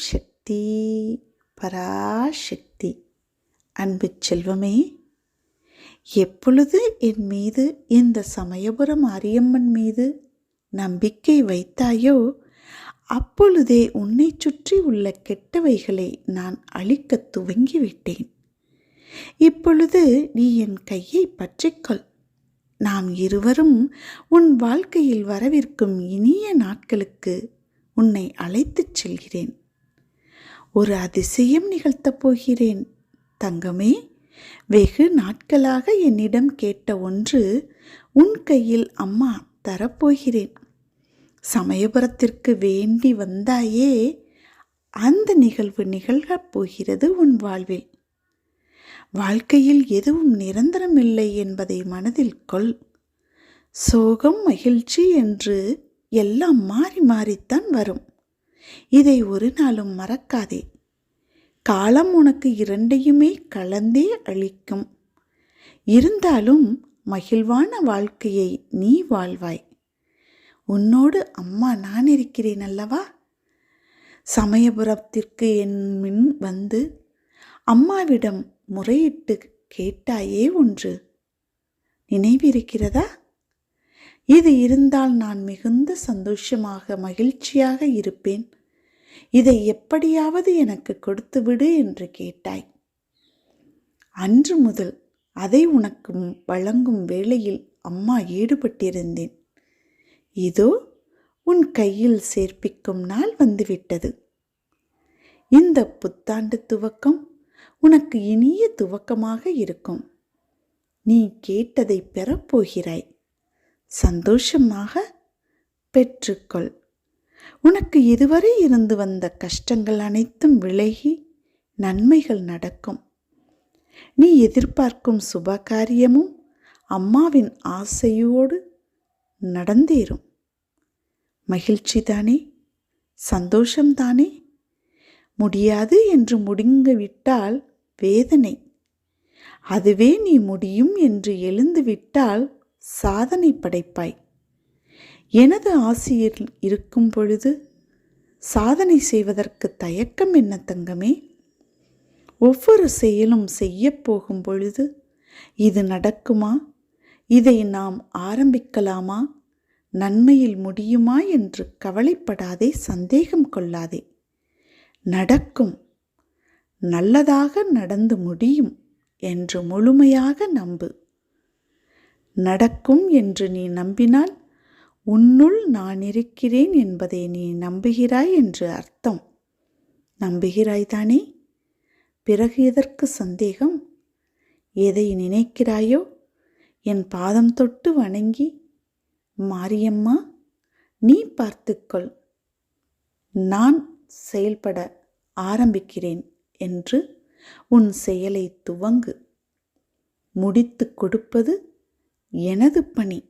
சக்தி பராசக்தி. அன்பு செல்வமே எப்பொழுது என் மீது இந்த சமயபுரம் மாரியம்மன் மீது நம்பிக்கை வைத்தாயோ அப்பொழுதே உன்னை சுற்றி உள்ள கெட்டவைகளை நான் அழிக்கத் துவங்கிவிட்டேன். இப்பொழுது நீ என் கையை பற்றிக்கொள். நாம் இருவரும் உன் வாழ்க்கையில் வரவிருக்கும் இனிய நாட்களுக்கு உன்னை அழைத்துச் செல்கிறேன். ஒரு அதிசயம் நிகழ்த்தப் போகிறேன். தங்கமே வெகு நாட்களாக என்னிடம் கேட்ட ஒன்று உன் கையில் அம்மா தரப்போகிறேன் சமயபுரத்திற்கு வேண்டி வந்தாயே அந்த நிகழ்வு நிகழ்கப் போகிறது உன் வாழ்வில். வாழ்க்கையில் எதுவும் நிரந்தரமில்லை என்பதை மனதில் கொள். சோகம் மகிழ்ச்சி என்று எல்லாம் மாறி மாறித்தான் வரும். இதை ஒரு நாளும் மறக்காதே. காலம் உனக்கு இரண்டையுமே கலந்தே அளிக்கும். இருந்தாலும் மகிழ்வான வாழ்க்கையை நீ வாழ்வாய். உன்னோடு அம்மா நான் இருக்கிறேன் அல்லவா? சமயபுரத்திற்கு என் மின் வந்து அம்மாவிடம் முறையிட்டு கேட்டாயே ஒன்று. நினைவிருக்கிறதா இது இருந்தால் நான் மிகுந்த சந்தோஷமாக மகிழ்ச்சியாக இருப்பேன். இதை எப்படியாவது எனக்கு கொடுத்துவிடு என்று கேட்டாய். அன்று முதல் அதை உனக்கு வழங்கும் வேளையில் அம்மா ஈடுபட்டிருந்தேன். இதோ உன் கையில் சேர்ப்பிக்கும் நாள் வந்துவிட்டது. இந்த புத்தாண்டு துவக்கம் உனக்கு இனிய துவக்கமாக இருக்கும். நீ கேட்டதை பெறப்போகிறாய். சந்தோஷமாக பெற்றுக்கொள். உனக்கு இதுவரை இருந்து வந்த கஷ்டங்கள் அனைத்தும் விலகி நன்மைகள் நடக்கும். நீ எதிர்பார்க்கும் சுப காரியமும் அம்மாவின் ஆசையோடு நடந்தேறும். மகிழ்ச்சி தானே? சந்தோஷம்தானே முடியாது என்று முடிந்துவிட்டால் வேதனை. அதுவே நீ முடியும் என்று எழுந்துவிட்டால் சாதனை படைப்பாய். எனது ஆசிரியர் இருக்கும் பொழுது சாதனை செய்வதற்கு தயக்கம் என்ன தங்கமே? ஒவ்வொரு செயலும் செய்யப்போகும் பொழுது இது நடக்குமா? இதை நாம் ஆரம்பிக்கலாமா? நன்மையில் முடியுமா என்று கவலைப்படாதே சந்தேகம் கொள்ளாதே. நடக்கும். நல்லதாக நடந்து முடியும் என்று முழுமையாக நம்பு. நடக்கும் என்று நீ நம்பினால் உன்னுள் நான் இருக்கிறேன் என்பதை நீ நம்புகிறாய் என்று அர்த்தம். நம்புகிறாய்தானே? பிறகு எதற்கு சந்தேகம்? எதை நினைக்கிறாயோ? என் பாதம் தொட்டு வணங்கி மாரியம்மா நீ பார்த்துக்கொள். நான் செயல்பட ஆரம்பிக்கிறேன் என்று உன் செயலை துவங்கு. முடித்து கொடுப்பது எனது பணி.